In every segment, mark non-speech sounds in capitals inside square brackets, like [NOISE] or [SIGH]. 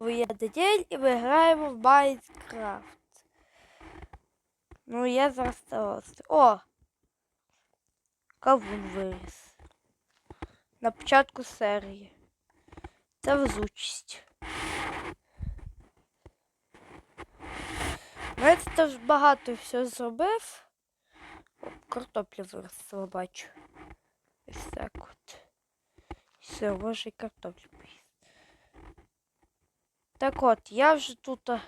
Воєнний день і ми граємо в Майнкрафт. Ну, я зараз це. О! Кавун виріс. На початку серії. Це везучість. Я теж багато все зробив. О, картопля виросла, бачу. Ось так от. Все, може і картоплю поїсти. Так от, я вже тут. а,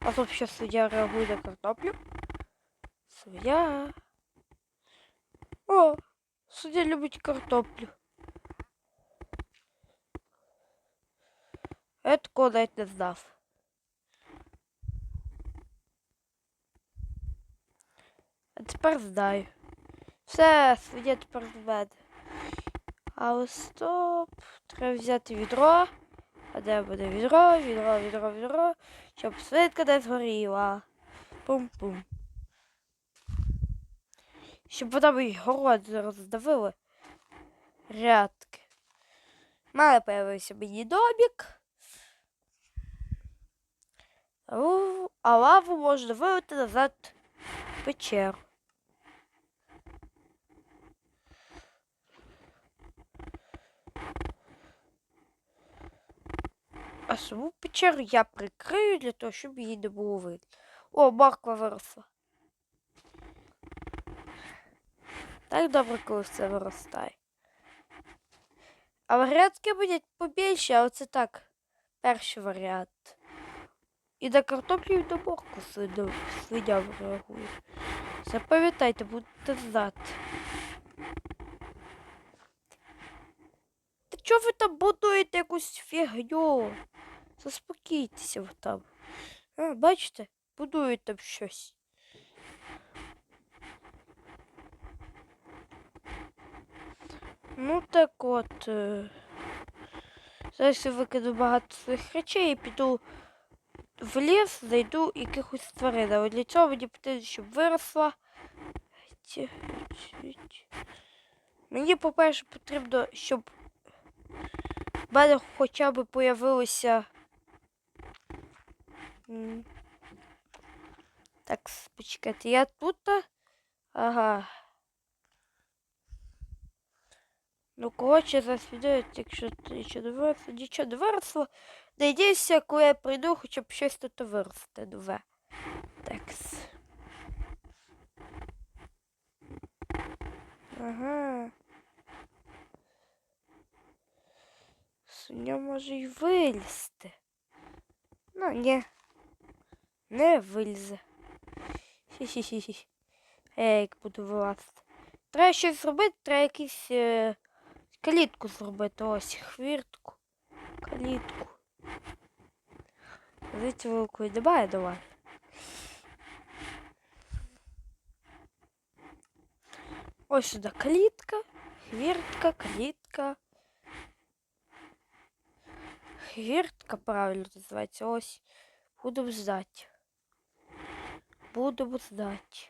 А тут ще суддя реагує на картоплю. Суддя. О, суддя любить картоплю. Я такого навіть не знав. А тепер знаю. Все, суддя тепер зведе. Але стоп. Треба взяти відро. А де буде відро, відро, відро, відро, щоб свитка не згоріла. Пум-пум. Щоб вона мій город роздавили. Рядки. Мене появився мені домик. А лаву можна вилити назад в печеру. Саму печеру я прикрию для того, щоб її не було видно. О, морква виросла. Так добре, коли все виростає. А варіантки будуть побільше, а оце так. Перший варіант. І на картоплю і до морку свиня реагує. Запам'ятайте, будете знати. Та чого ви там будуєте якусь фігню? Заспокійтеся там. А, бачите, будують там щось. Ну так от. е, Зараз я викину багато своїх речей і піду в ліс, знайду якихось тварин. Але для цього мені потрібно, щоб виросла. Мені, по-перше, потрібно, щоб в мене хоча б появилося. Так, почекайте, я тут. а? Ага. Ну, коротше, зараз відео, якщо нічого не виросло, нічого не виросло. Надіюся, коли я прийду, хоча б щось тут виросте нове. Такс. Ага. Суня може й вилізти. Ну, ні. Не вилізе. Хі-хі-хі. Я як буду вилазити. Треба щось зробити, треба якийсь е, калітку зробити. Ось хвіртку. Калітку. Звідси великої немає давай. Ось сюди калітка, хвіртка, калітка. Хвіртка правильно називається. Ось. Будемо здати. Будемо здати.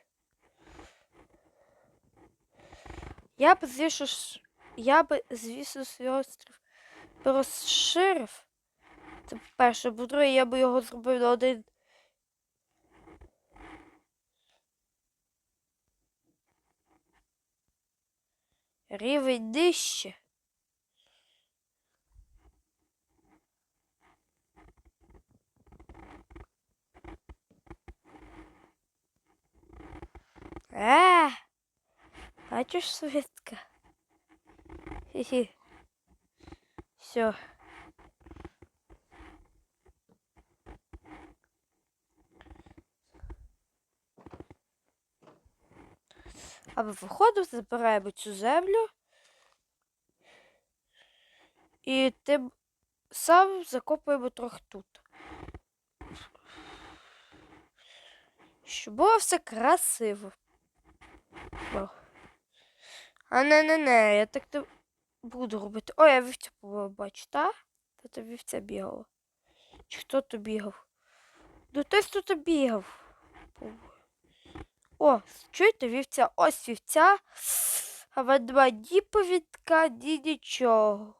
Я б, звісно, я би, звісно, свій острів розширив. Це по-перше, по-друге, я би його зробив на один. Рівень нижче. Е, бачиш, Светка? Хі-хі. Все. А ми забираємо цю землю. І тим самим закопуємо трохи тут. Щоб було все красиво. О. А не не не, я так не буду робити. О, я вівця побачу, та? Та то вівця бігала. Чи хто то бігав? Ну хтось тут бігав. О, чуєте вівця? Ось вівця. А ведмеді повідка, ні нічого.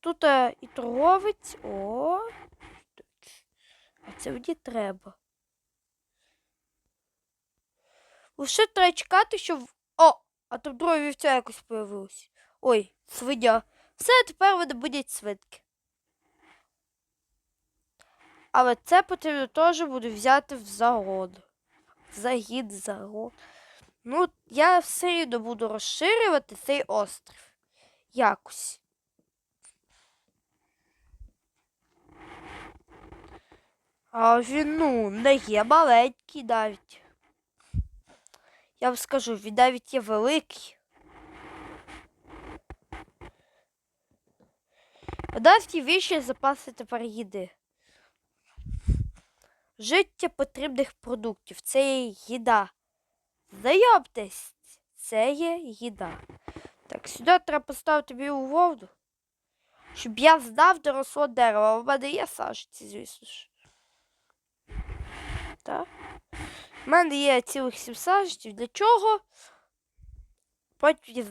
тут е, і торговець. О. А це мені треба. Лише треба чекати, щоб. О! А там друге вівця якось появилось. Ой, свиня. Все, тепер вони будуть свинки. Але це потрібно теж буде взяти в загон. Загід, загон. Ну, я все рівно буду розширювати цей острів. Якось. А він, ну, не є маленький навіть. Я вам скажу, він навіть є великий. Дасть віші запаси тепер їди. Життя потрібних продуктів. Це є їда. Знайомтесь, це є їда. Так, сюди треба поставити білу вовну. Щоб я знав, де росло дерево. В мене є сажці, звісно ж. Так. У мене є цілих сім сажців. Для чого? Потім.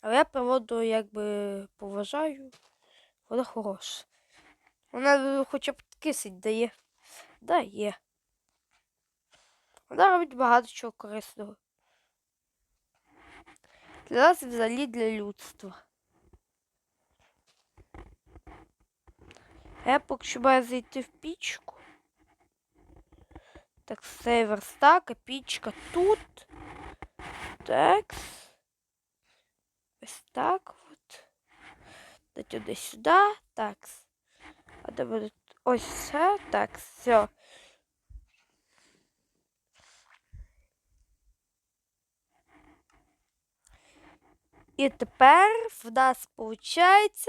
Але я приводу, якби поважаю. Вона хороша. Вона е, хоча б кисень дає. Дає. Вона робить багато чого корисного. Для нас взагалі для людства. Я поки що маю зайти в пічку. Так, цей верстак, а пічка тут. Так. Ось так от. Десь сюди. Так. А де буде? Ось це. Так, все. І тепер в нас виходить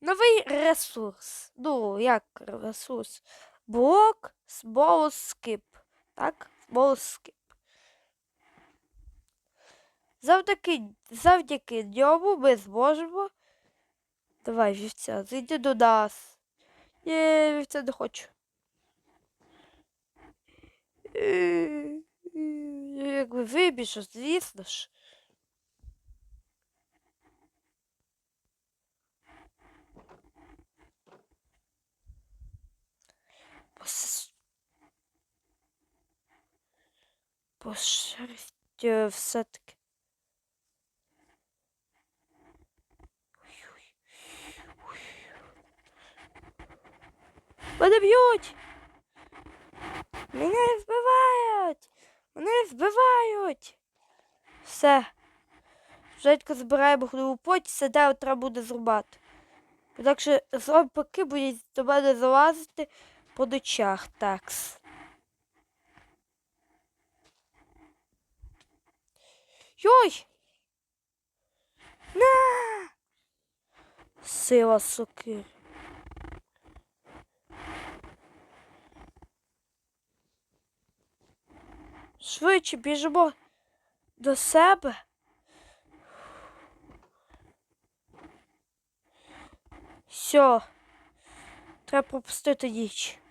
новий ресурс. Ну, як ресурс? Блок смолоскип. Так, волоски. Завдяки, завдяки ньому ми зможемо. Давай, вівця, зайди до нас. Ні, вівця не хочу. Е, Якби вибіжу, звісно ж. Пошерсть е, все-таки. Ой-ой. Мене б'ють! Мене вбивають! Мене вбивають! Все. Жедько збираємо хлібу поті, дерево треба буде зрубати. Так що зомбаки будуть до мене залазити по ночах. Такс. Йой! На! Сила сокир. Швидше біжимо до себе. Все. Треба пропустити ніч.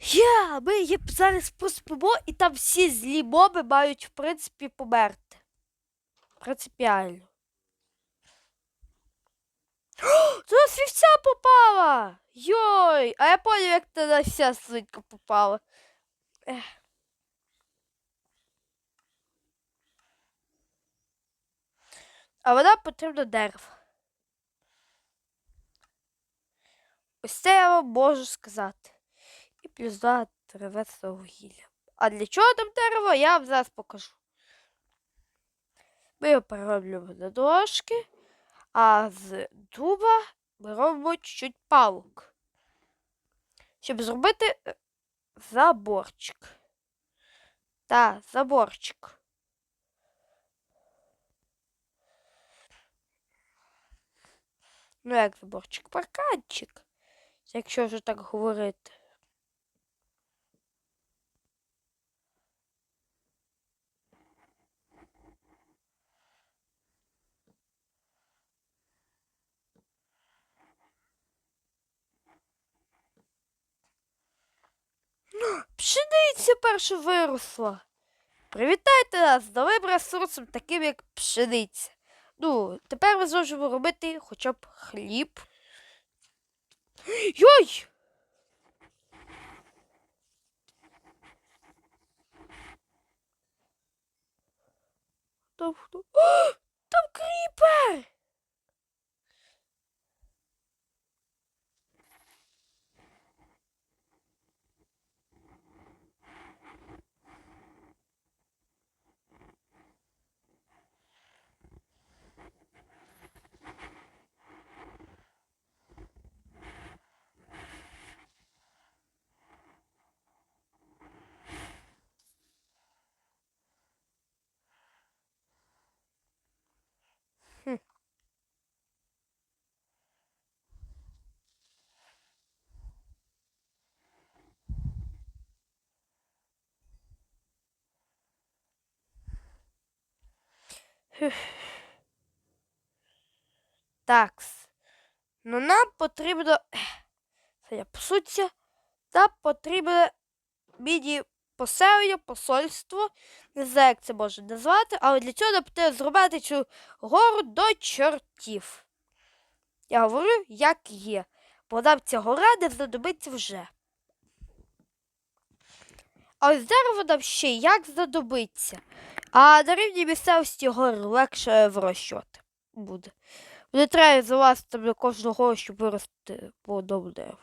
Я, ми є зараз поспимо, і там всі злі моби мають, в принципі, померти. Принципіально. Нас вівця попала! Йой! А я поняв, як ти на вся свинька попала. Ех. А вона потрібна дерево. Ось це я вам можу сказати. І плюс два вугілля. А для чого там дерево, я вам зараз покажу. Ми його перероблюємо на дошки, а з дуба ми робимо чуть-чуть палок. Щоб зробити е, заборчик. Та, заборчик. Ну, як заборчик, парканчик, якщо вже так говорити. Пшениця перша виросла. Привітайте нас з новим ресурсом, таким як пшениця. Ну, тепер ми зможемо робити хоча б хліб. Йой! Там хто? [GASPS] Там кріпер! Такс. Ну нам потрібно. Це я посуться. Нам потрібно міні поселення, посольство. Не знаю, як це можна назвати, але для цього потрібно зробити цю гору до чортів. Я говорю, як є. Бо нам ця гора не знадобиться вже. А ось дерево нам ще як знадобиться. А на рівні місцевості гор легше вирощувати буде. Не треба залазити кожну гору, щоб вирости по одному дереву.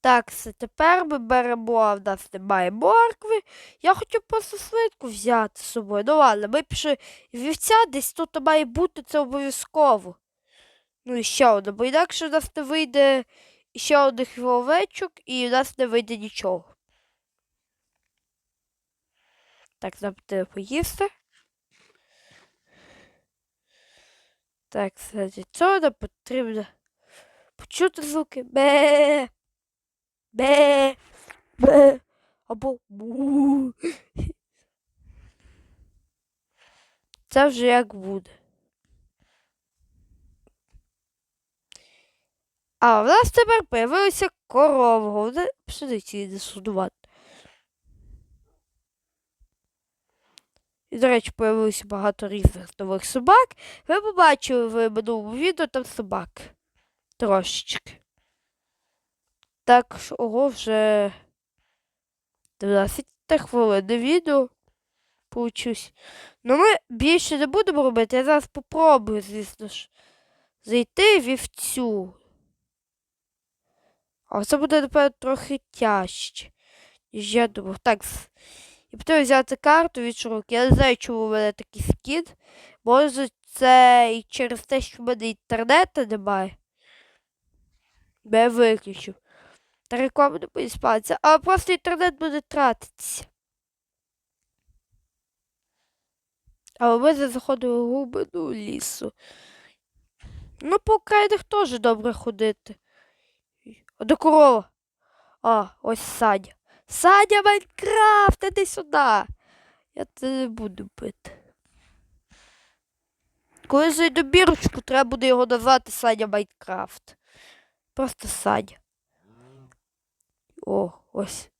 Так, все, тепер ми беремо, а в нас немає моркви. Я хотів просто свитку взяти з собою. Ну ладно, ми пішли вівця, десь тут має бути це обов'язково. Ну і ще одне, бо інакше у нас не вийде ще одних овечок і у нас не вийде нічого. Так, нам треба поїсти. Так, для цього нам потрібно почути звуки бе. Бе. Бе. Або бу. Це вже як буде. А в нас тепер появилася корова. Пшениці її судувати. І, до речі, появилося багато різних нових собак. Ви побачили в минулому відео там собак. Трошечки. Так, що, ого, вже 12 хвилин відео. Получусь. Ну ми більше не будемо робити. Я зараз попробую, звісно ж, зайти вівцю. А це буде, напевно, трохи тяжче, ніж я думав. Так, і потрібно взяти карту від рук. Я не знаю, чому у мене такий скід. Може, це і через те, що в мене інтернету немає. Бо я виключив. Та реклама не буде спатися, а просто інтернет буде тратитися. Але ми не заходили в глибину лісу. Ну, по окраїнах теж добре ходити. Де корова? А, ось Садя. Садя Майнкрафт, іди сюди. Я це не буду бити. Коли зайду бірочку, треба буде його назвати Садя Майнкрафт. Просто Садя. О, ось.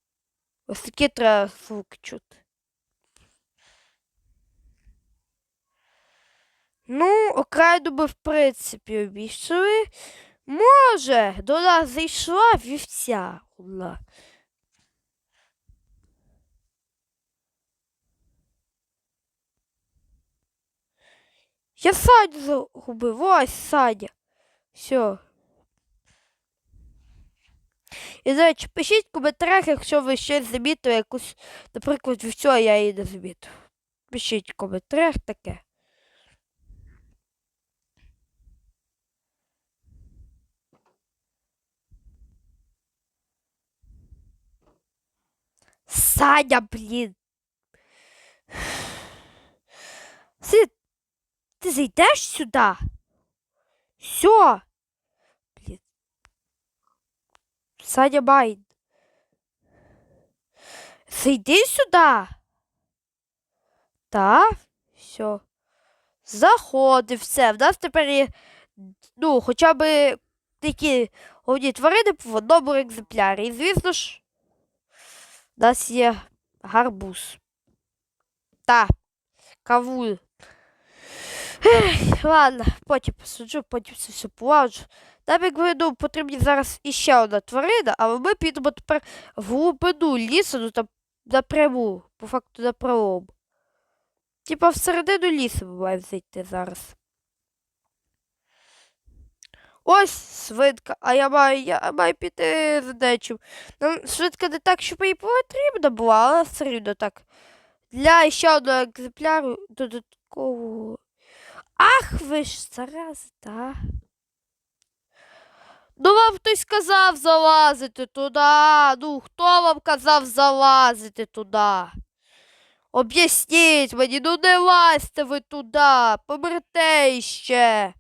Ось такі треба звуки чути. Ну, окраїну би, в принципі, обійшли. Може, до нас зайшла вівця. Ула. Я Садю загубив, ось Садя. Все. І, до речі, пишіть в коментарях, якщо ви щось замітили, якусь, наприклад, вівцю, а я її не замітив. Пишіть в коментарях таке. Саня, блін. Си, ти зайдеш сюди? Все. Блін. Саня Майн. Зайди сюди. Так, все. Заходи, все. В нас тепер є, ну, хоча б такі головні тварини в одному екземплярі. І, звісно ж, У нас є гарбуз. Та, кавун. Ех, ладно, потім посаджу, потім це все положу. Нам, як видно, потрібні зараз іще одна тварина, але ми підемо тепер в глибину лісу, ну там напряму, по факту напряму. Типа всередину лісу ми маємо зайти зараз. Ось свинка, а я маю, я маю піти за дечим. Нам швидка не так, щоб їй потрібна була, але все рівно так. Для ще одного екземпляру додаткового. Ах, ви ж зарази, та. Ну вам хтось казав залазити туди. Ну, хто вам казав залазити туди? Об'ясніть мені, ну не лазьте ви туди, помрете іще.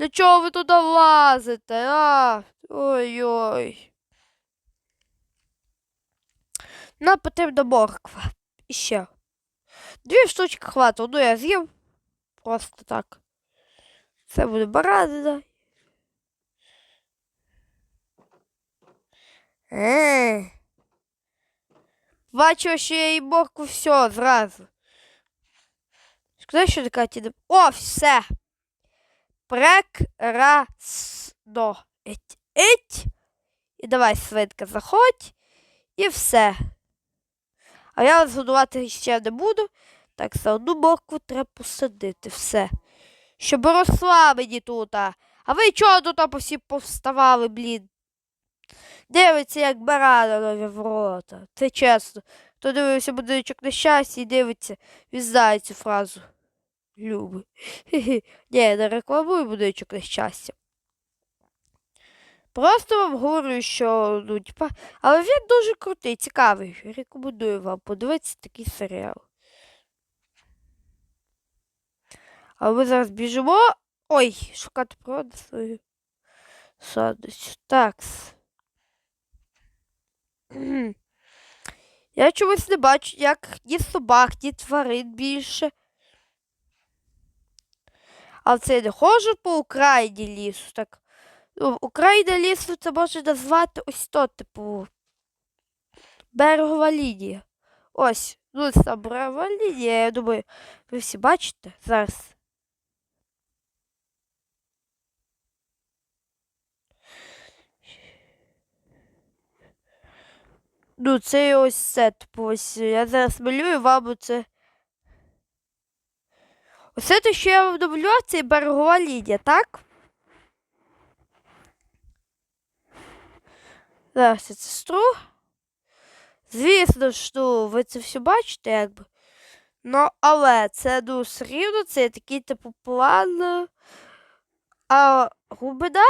Для чого ви туди лазите, а? Ой-ой. Нам потрібна морква. Іще. Дві штучки хватить. Одну я з'їм. Просто так. Це буде баранина. Е. Бачу, що я їй моркву все зразу. Сказай, що така ті. О, все. Прекрасно. Еть, еть. І давай, свинка, заходь. І все. А я вас годувати ще не буду. Так, за одну моркву треба посадити. Все. Щоб росла мені тут. А ви чого тут всі повставали, блін? Дивиться, як барана в рота. Це чесно. Хто дивився будиночок на щастя і дивиться, він знає цю фразу. Люби. Хе-хе. Ні, не рекламую будиночок на щастя. Просто вам говорю, що ну, типа, але він дуже крутий, цікавий. Рекомендую вам подивитися такий серіал. А ми зараз біжимо. Ой, шукати природу свою садочку. Такс. Я чогось не бачу, як ні собак, ні тварин більше. Але це я не ходжу по Україні лісу. Так. Ну, Україна лісу це можна назвати ось то, типу. Берегова лінія. Ось. Ну, це берегова лінія, я думаю, ви всі бачите зараз. Ну, це ось це, типу, ось я зараз малюю вам це. Оце те, що я намалював, це берегова лінія, так? Зараз я це стру. Звісно ж, ну, ви це все бачите, якби. Ну, але це все рівно, це такий типу план. А глибина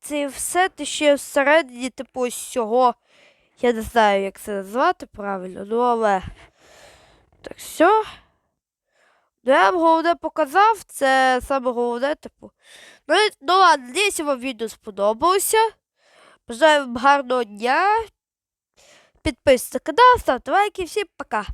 це все те ще всередині, типу, ось цього. Я не знаю, як це назвати правильно, ну але. Так, все. Ну, я вам головне показав, це саме головне, типу. Ну, ну ладно, надіюсь, вам відео сподобалося. Бажаю вам гарного дня. Підписуйтесь на канал, ставте лайки, всім пока.